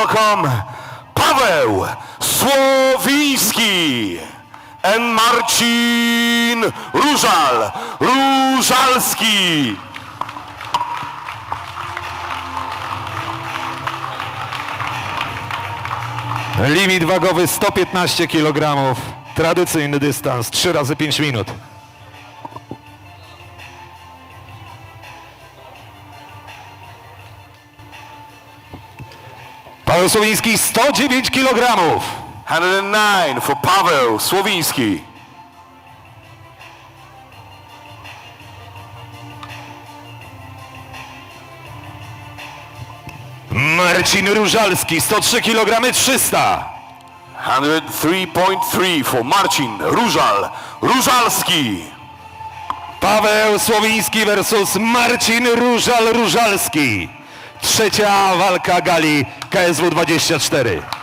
welcome Paweł Słowiński and Marcin Różal Różalski. Limit wagowy 115 kg. Tradycyjny dystans 3 razy 5 minut. Paweł Słowiński 109 kg. 109 for Paweł Słowiński. Marcin Różalski 103 kg 300. 103.3 for Marcin Różal Różalski. Paweł Słowiński versus Marcin Różal Różalski. Trzecia walka gali KSW 24.